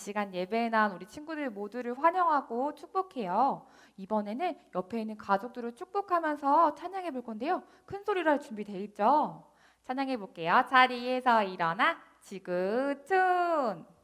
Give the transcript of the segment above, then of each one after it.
시간 예배에 나온 우리 친구들 모두를 환영하고 축복해요. 이번에는 옆에 있는 가족들을 축복하면서 찬양해 볼 건데요. 큰 소리로 할 준비 돼 있죠? 찬양해 볼게요. 자리에서 일어나 지구촌.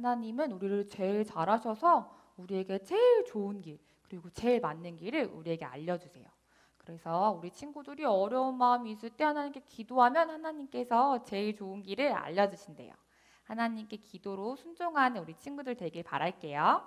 하나님은 우리를 제일 잘하셔서 우리에게 제일 좋은 길, 그리고 제일 맞는 길을 우리에게 알려주세요. 그래서 우리 친구들이 어려운 마음이 있을 때 하나님께 기도하면 하나님께서 제일 좋은 길을 알려주신대요. 하나님께 기도로 순종하는 우리 친구들 되길 바랄게요.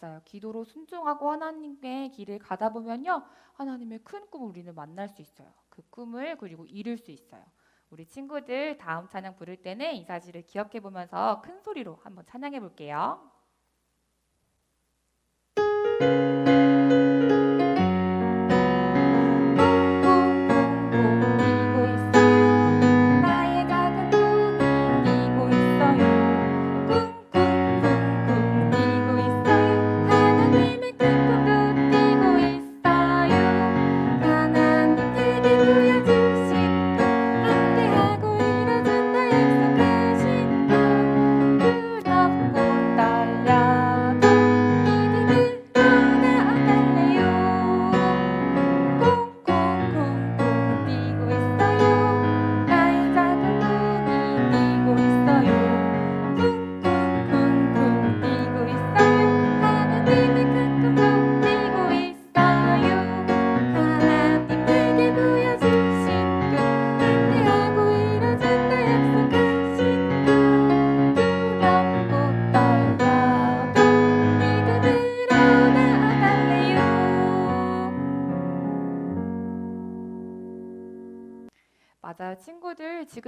맞아요. 기도로 순종하고 하나님의 길을 가다 보면요. 하나님의 큰 꿈을 우리는 만날 수 있어요. 그 꿈을 그리고 이룰 수 있어요. 우리 친구들 다음 찬양 부를 때는 이 사실을 기억해 보면서 큰 소리로 한번 찬양해 볼게요.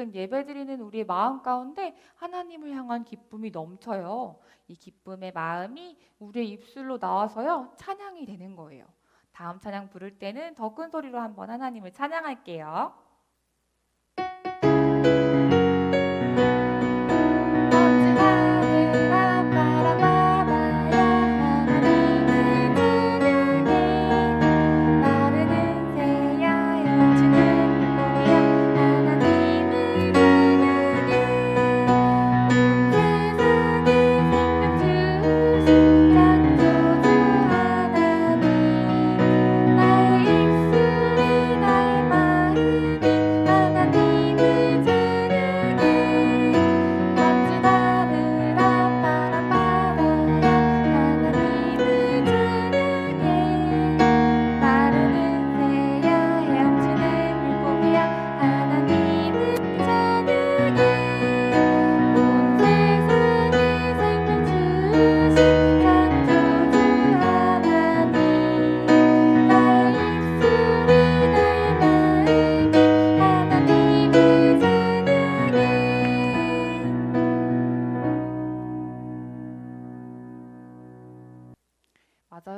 지금 예배드리는 우리의 마음 가운데 하나님을 향한 기쁨이 넘쳐요. 이 기쁨의 마음이 우리의 입술로 나와서요, 찬양이 되는 거예요. 다음 찬양 부를 때는 더 큰 소리로 한번 하나님을 찬양할게요.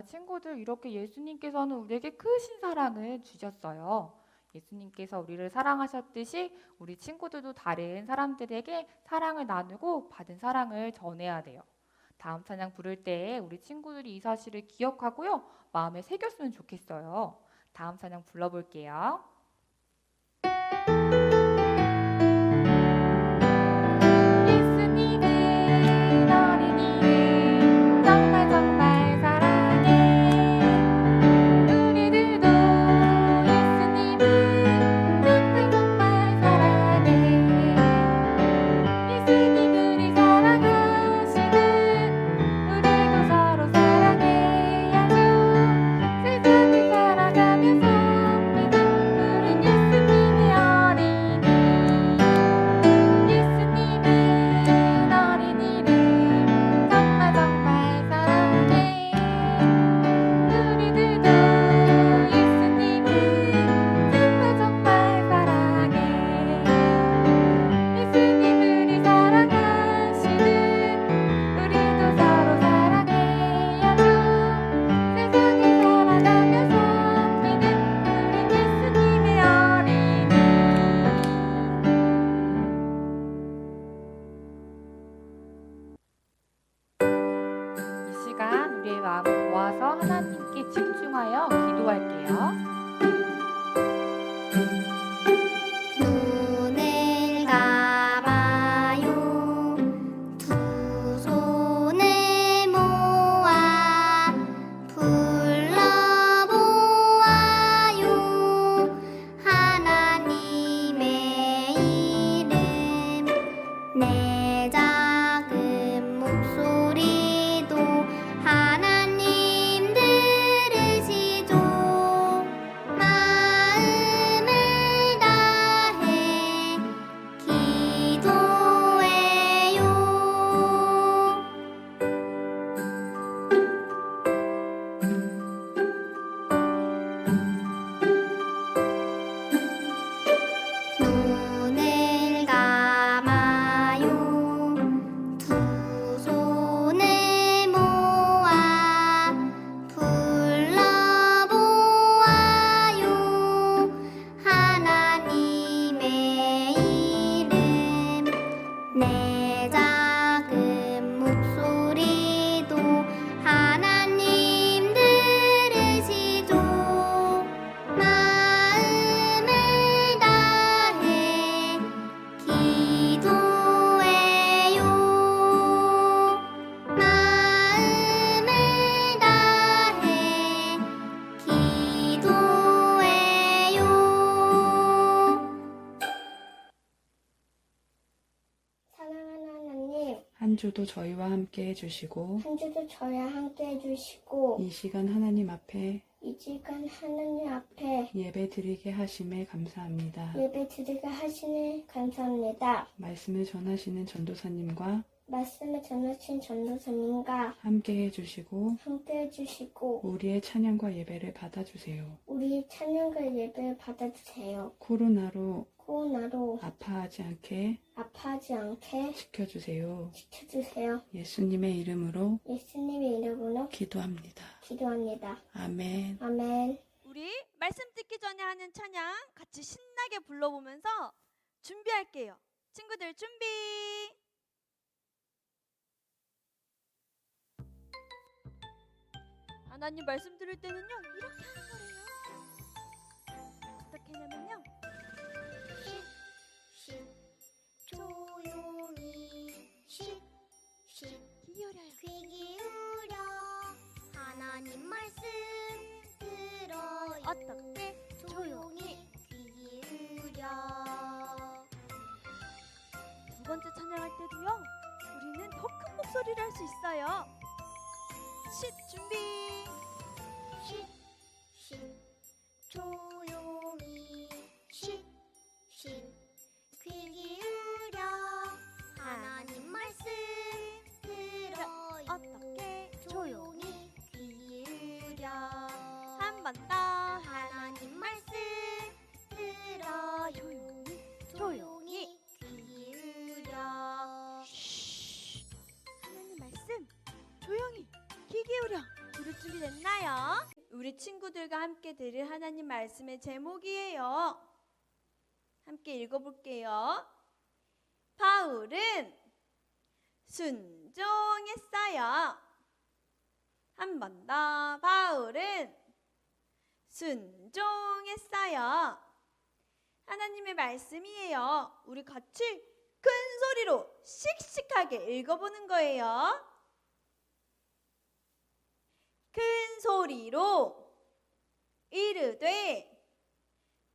친구들 이렇게 예수님께서는 우리에게 크신 사랑을 주셨어요. 예수님께서 우리를 사랑하셨듯이 우리 친구들도 다른 사람들에게 사랑을 나누고 받은 사랑을 전해야 돼요. 다음 찬양 부를 때 우리 친구들이 이 사실을 기억하고요. 마음에 새겼으면 좋겠어요. 다음 찬양 불러볼게요. 내 한 주도 저희와 함께 해주시고 한 주도 저와 함께 해주시고 이 시간 하나님 앞에 이 시간 하나님 앞에 예배 드리게 하심에 감사합니다. 예배 드리게 하시니 감사합니다. 말씀을 전하시는 전도사님과 말씀을 전하신 전도사님과 함께 해주시고 함께 해주시고 우리의 찬양과 예배를 받아주세요. 우리 찬양과 예배를 받아주세요. 코로나로 코로나로 아파하지 않게 아파하지 않게 지켜주세요. 지켜주세요. 예수님의 이름으로 예수님의 이름으로 기도합니다. 기도합니다. 아멘. 아멘. 우리 말씀 듣기 전에 하는 찬양 같이 신나게 불러보면서 준비할게요. 친구들 준비. 하나님 말씀 들을 때는요 이렇게 하는 거래요. 어떻게 하냐면요. 쉿, 조용히 쉿, 쉿. 기울여요. 귀 기울여 하나님 말씀 들어요 어떻게? 조용히 귀 기울여 두 번째 찬양할 때도요. 우리는 더 큰 목소리를 할 수 있어요. 쉿 준비. 쉿, 함께 들을 하나님 말씀의 제목이에요. 함께 읽어볼게요. 바울은 순종했어요. 한 번 더. 바울은 순종했어요. 하나님의 말씀이에요. 우리 같이 큰 소리로 씩씩하게 읽어보는 거예요. 큰 소리로 이르되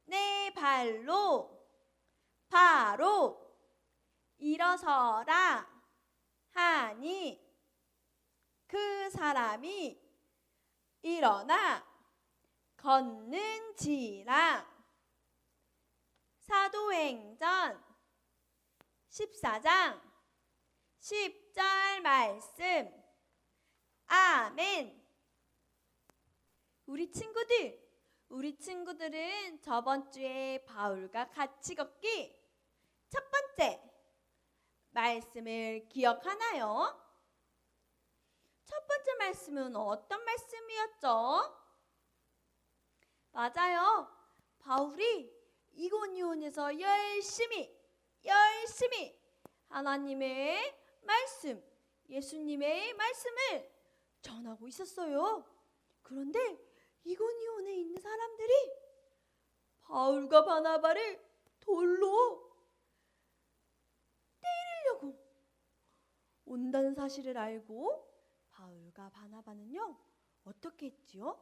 내 발로 바로 일어서라 하니 그 사람이 일어나 걷는지라. 사도행전 14장 10절 말씀. 아멘. 우리 친구들 우리 친구들은 저번 주에 바울과 같이 걷기 첫 번째 말씀을 기억하나요? 첫 번째 말씀은 어떤 말씀이었죠? 맞아요. 바울이 이고니온에서 열심히 열심히 하나님의 말씀, 예수님의 말씀을 전하고 있었어요. 그런데 이고니온에 있는 사람들이 바울과 바나바를 돌로 때리려고 온다는 사실을 알고 바울과 바나바는요 어떻게 했지요?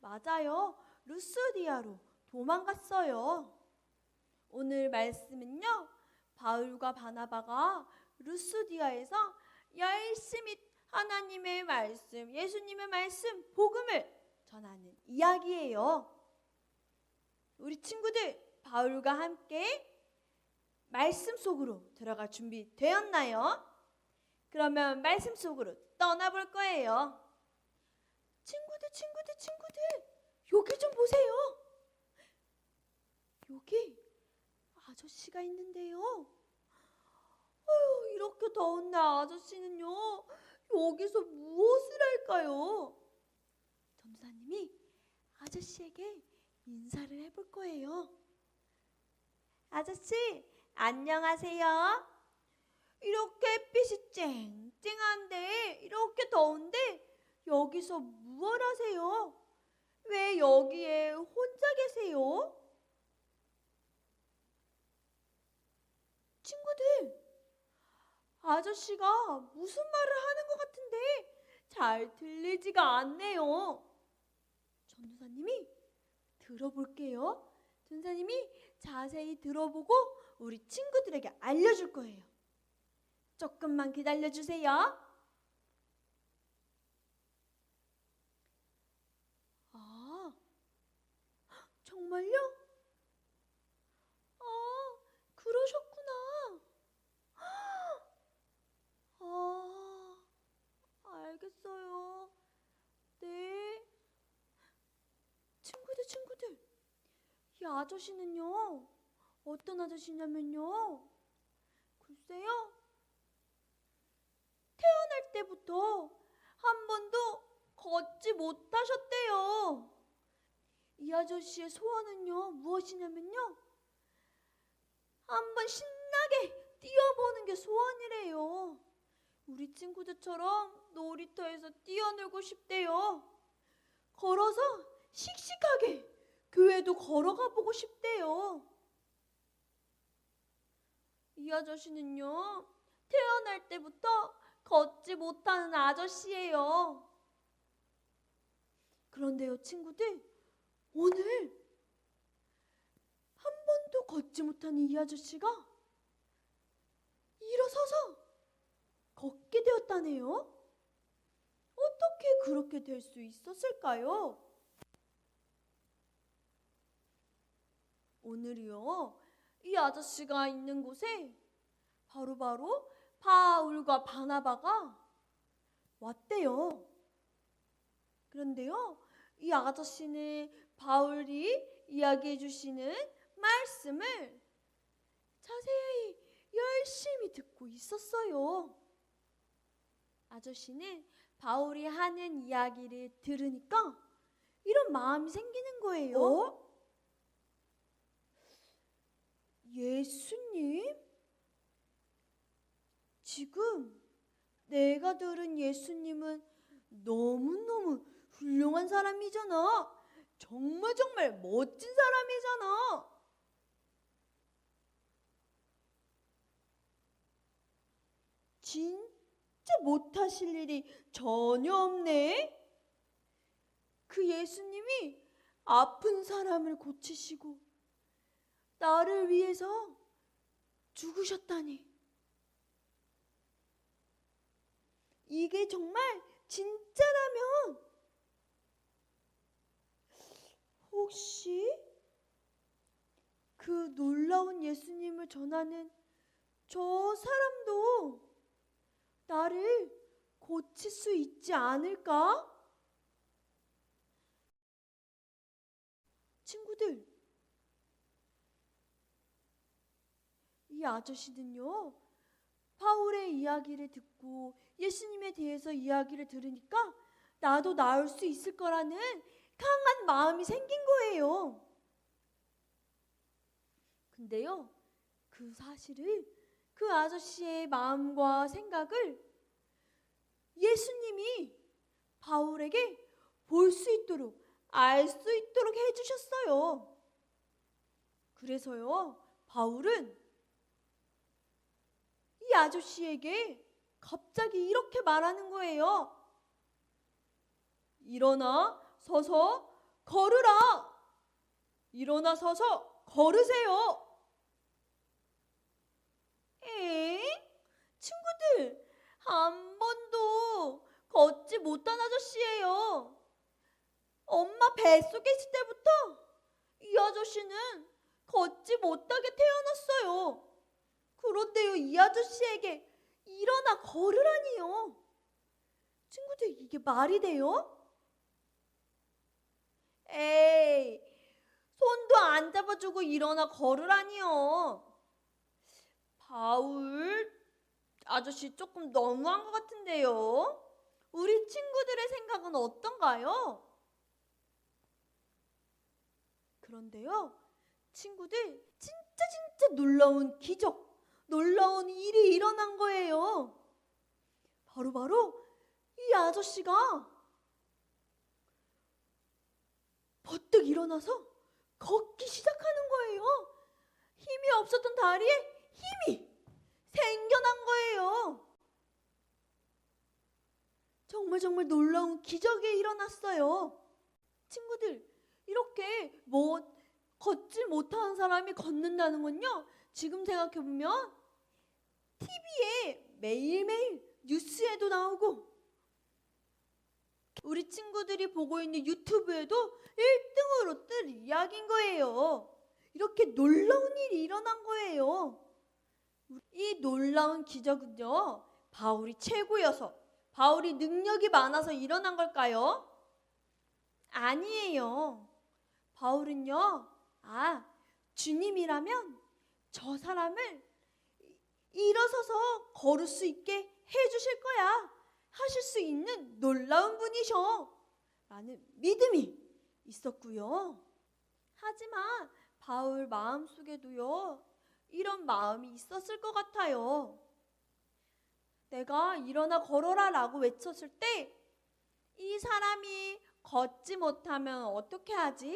맞아요. 루스디아로 도망갔어요. 오늘 말씀은요. 바울과 바나바가 루스디아에서 열심히 하나님의 말씀, 예수님의 말씀, 복음을 전하는 이야기예요. 우리 친구들 바울과 함께 말씀 속으로 들어갈 준비 되었나요? 그러면 말씀 속으로 떠나볼 거예요. 친구들, 친구들, 친구들, 여기 좀 보세요. 여기 아저씨가 있는데요. 아유, 이렇게 더운 날 아저씨는요, 여기서 무엇을 할까요? 전사님이 아저씨에게 인사를 해볼 거예요. 아저씨, 안녕하세요. 이렇게 햇빛이 쨍쨍한데, 이렇게 더운데, 여기서 무얼 하세요? 왜 여기에 혼자 계세요? 친구들, 아저씨가 무슨 말을 하는 것 같은데 잘 들리지가 않네요. 전도사님이 들어볼게요. 전사님이 자세히 들어보고 우리 친구들에게 알려줄 거예요. 조금만 기다려주세요. 아, 정말요? 아, 그러셨구나. 아, 알겠어요. 네. 친구들, 친구들. 이 아저씨는요, 어떤 아저씨냐면요. 글쎄요. 태어날 때부터 한 번도 걷지 못하셨대요. 이 아저씨의 소원은요, 무엇이냐면요. 한 번 신나게 뛰어보는 게 소원이래요. 우리 친구들처럼 놀이터에서 뛰어놀고 싶대요. 걸어서 씩씩하게 교회도 걸어가 보고 싶대요. 이 아저씨는요, 태어날 때부터 걷지 못하는 아저씨예요. 그런데요, 친구들, 오늘 한 번도 걷지 못하는 이 아저씨가 일어서서 걷게 되었다네요. 어떻게 그렇게 될 수 있었을까요? 오늘이요, 이 아저씨가 있는 곳에 바로 바로 바울과 바나바가 왔대요. 그런데요, 이 아저씨는 바울이 이야기해 주시는 말씀을 자세히 열심히 듣고 있었어요. 아저씨는 바울이 하는 이야기를 들으니까 이런 마음이 생기는 거예요. 예수님? 지금 내가 들은 예수님은 너무너무 훌륭한 사람이잖아. 정말 정말 멋진 사람이잖아. 진짜 못하실 일이 전혀 없네. 그 예수님이 아픈 사람을 고치시고 나를 위해서 죽으셨다니. 이게 정말 진짜라면 혹시 그 놀라운 예수님을 전하는 저 사람도 나를 고칠 수 있지 않을까? 친구들, 이 아저씨는요, 바울의 이야기를 듣고 예수님에 대해서 이야기를 들으니까 나도 나을 수 있을 거라는 강한 마음이 생긴 거예요. 근데요, 그 사실을 그 아저씨의 마음과 생각을 예수님이 바울에게 볼 수 있도록 알 수 있도록 해주셨어요. 그래서요, 바울은 이 아저씨에게 갑자기 이렇게 말하는 거예요. 일어나 서서 걸으라. 일어나 서서 걸으세요. 에? 친구들, 한 번도 걷지 못한 아저씨예요. 엄마 뱃속에 있을 때부터 이 아저씨는 걷지 못하게 태어났어요. 그런데요, 이 아저씨에게 일어나 걸으라니요. 친구들, 이게 말이 돼요? 에이, 손도 안 잡아주고 일어나 걸으라니요. 바울 아저씨 조금 너무한 것 같은데요. 우리 친구들의 생각은 어떤가요? 그런데요, 친구들 진짜 진짜 놀라운 기적, 놀라운 일이 일어난 거예요. 바로 바로 이 아저씨가 버뜩 일어나서 걷기 시작하는 거예요. 힘이 없었던 다리에 힘이 생겨난 거예요. 정말 정말 놀라운 기적이 일어났어요. 친구들, 이렇게 뭐 걷지 못하는 사람이 걷는다는 건요. 지금 생각해 보면 TV에 매일매일 뉴스에도 나오고 우리 친구들이 보고 있는 유튜브에도 1등으로 뜰 이야기인 거예요. 이렇게 놀라운 일이 일어난 거예요. 이 놀라운 기적은요, 바울이 최고여서, 바울이 능력이 많아서 일어난 걸까요? 아니에요. 바울은요, 아, 주님이라면 저 사람을 일어서서 걸을 수 있게 해주실 거야. 하실 수 있는 놀라운 분이셔. 라는 믿음이 있었고요. 하지만 바울 마음속에도요, 이런 마음이 있었을 것 같아요. 내가 일어나 걸어라 라고 외쳤을 때, 이 사람이 걷지 못하면 어떻게 하지?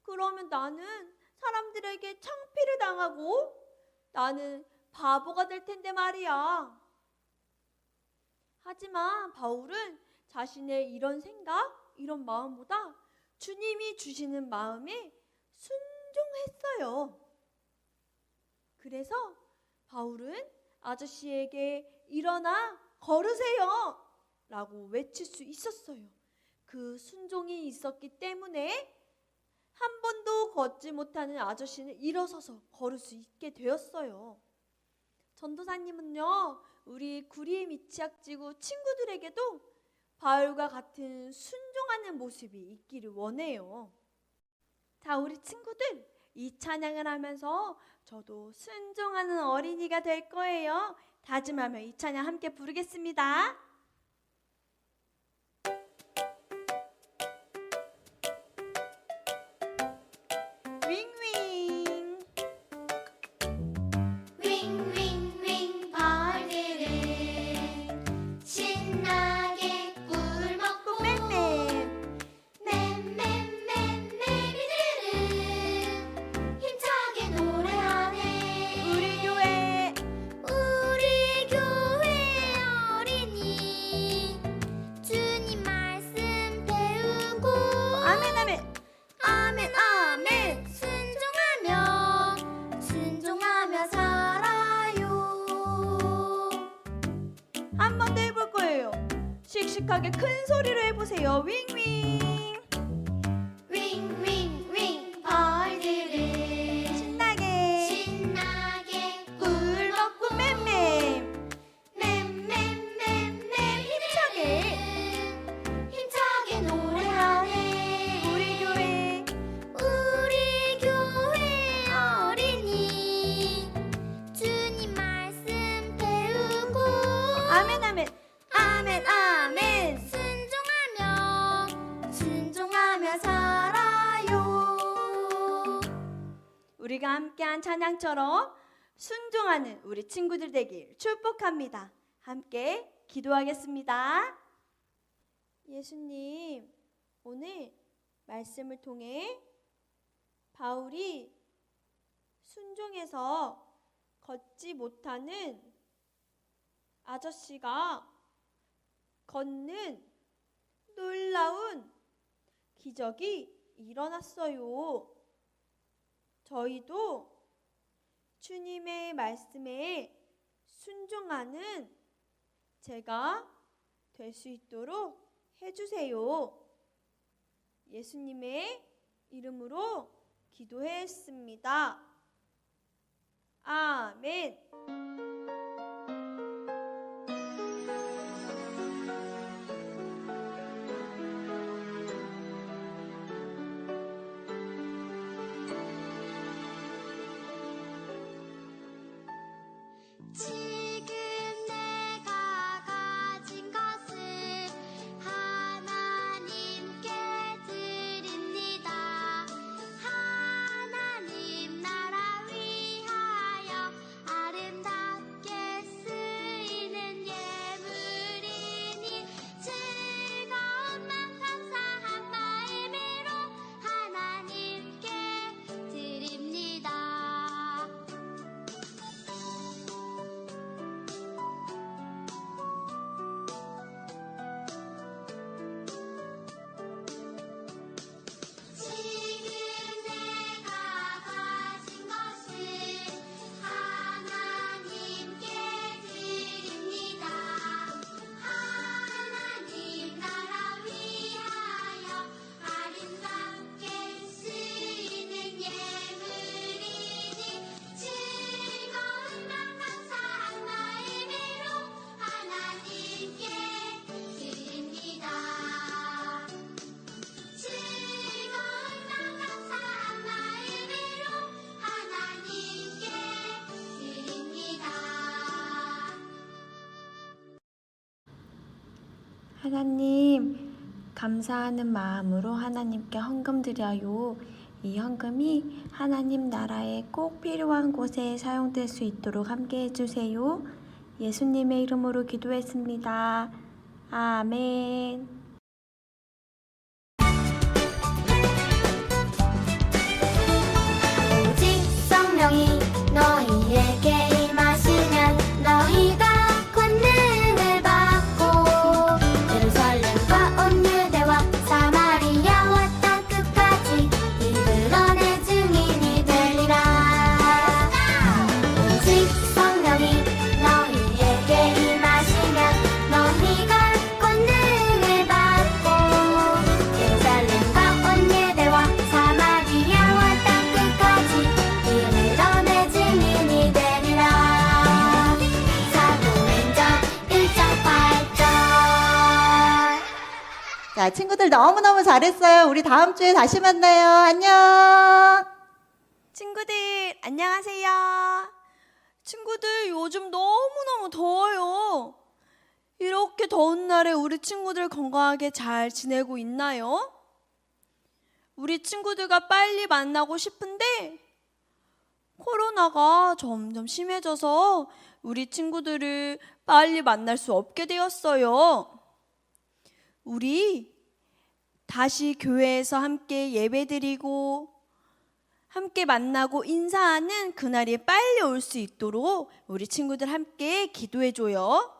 그러면 나는 사람들에게 창피를 당하고 나는 바보가 될 텐데 말이야. 하지만 바울은 자신의 이런 생각, 이런 마음보다 주님이 주시는 마음에 순종했어요. 그래서 바울은 아저씨에게 일어나 걸으세요! 라고 외칠 수 있었어요. 그 순종이 있었기 때문에 한 번도 걷지 못하는 아저씨는 일어서서 걸을 수 있게 되었어요. 전도사님은요, 우리 구리의 미치학 지구 친구들에게도 바울과 같은 순종하는 모습이 있기를 원해요. 자, 우리 친구들, 이 찬양을 하면서 저도 순종하는 어린이가 될 거예요. 다짐하며 이 찬양 함께 부르겠습니다. 묵직하게 큰 소리로 해보세요. 윙윙. 우리가 함께한 찬양처럼 순종하는 우리 친구들 되길 축복합니다. 함께 기도하겠습니다. 예수님, 오늘 말씀을 통해 바울이 순종해서 걷지 못하는 아저씨가 걷는 놀라운 기적이 일어났어요. 저희도 주님의 말씀에 순종하는 제가 될 수 있도록 해주세요. 예수님의 이름으로 기도했습니다. 아멘. 하나님, 감사하는 마음으로 하나님께 헌금 드려요. 이 헌금이 하나님 나라에 꼭 필요한 곳에 사용될 수 있도록 함께 해주세요. 예수님의 이름으로 기도했습니다. 아멘. 잘했어요. 우리 다음 주에 다시 만나요. 안녕. 친구들, 안녕하세요. 친구들, 요즘 너무너무 더워요. 이렇게 더운 날에 우리 친구들 건강하게 잘 지내고 있나요? 우리 친구들과 빨리 만나고 싶은데, 코로나가 점점 심해져서 우리 친구들을 빨리 만날 수 없게 되었어요. 우리 다시 교회에서 함께 예배드리고 함께 만나고 인사하는 그날이 빨리 올 수 있도록 우리 친구들 함께 기도해줘요.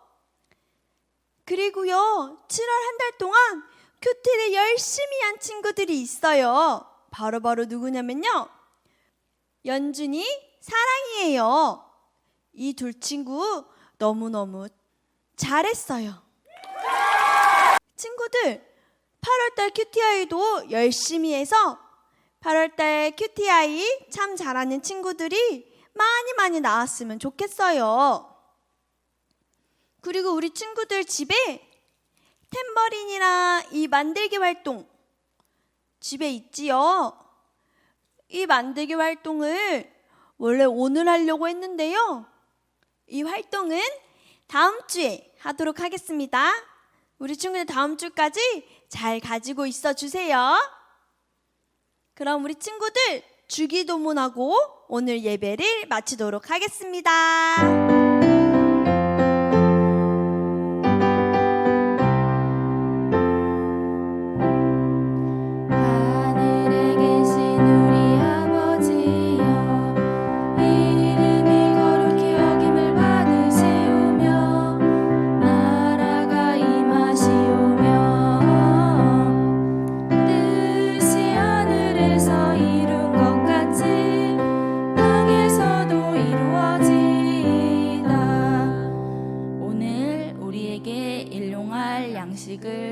그리고요, 7월 한 달 동안 큐티를 열심히 한 친구들이 있어요. 바로바로 누구냐면요. 연준이, 사랑이에요. 이 둘 친구 너무너무 잘했어요. 친구들 8월달 큐티아이도 열심히 해서 8월달 큐티아이 참 잘하는 친구들이 많이 많이 나왔으면 좋겠어요. 그리고 우리 친구들 집에 탬버린이랑 이 만들기 활동 집에 있지요. 이 만들기 활동을 원래 오늘 하려고 했는데요. 이 활동은 다음 주에 하도록 하겠습니다. 우리 친구들 다음 주까지 잘 가지고 있어 주세요. 그럼 우리 친구들 주기도문하고 오늘 예배를 마치도록 하겠습니다.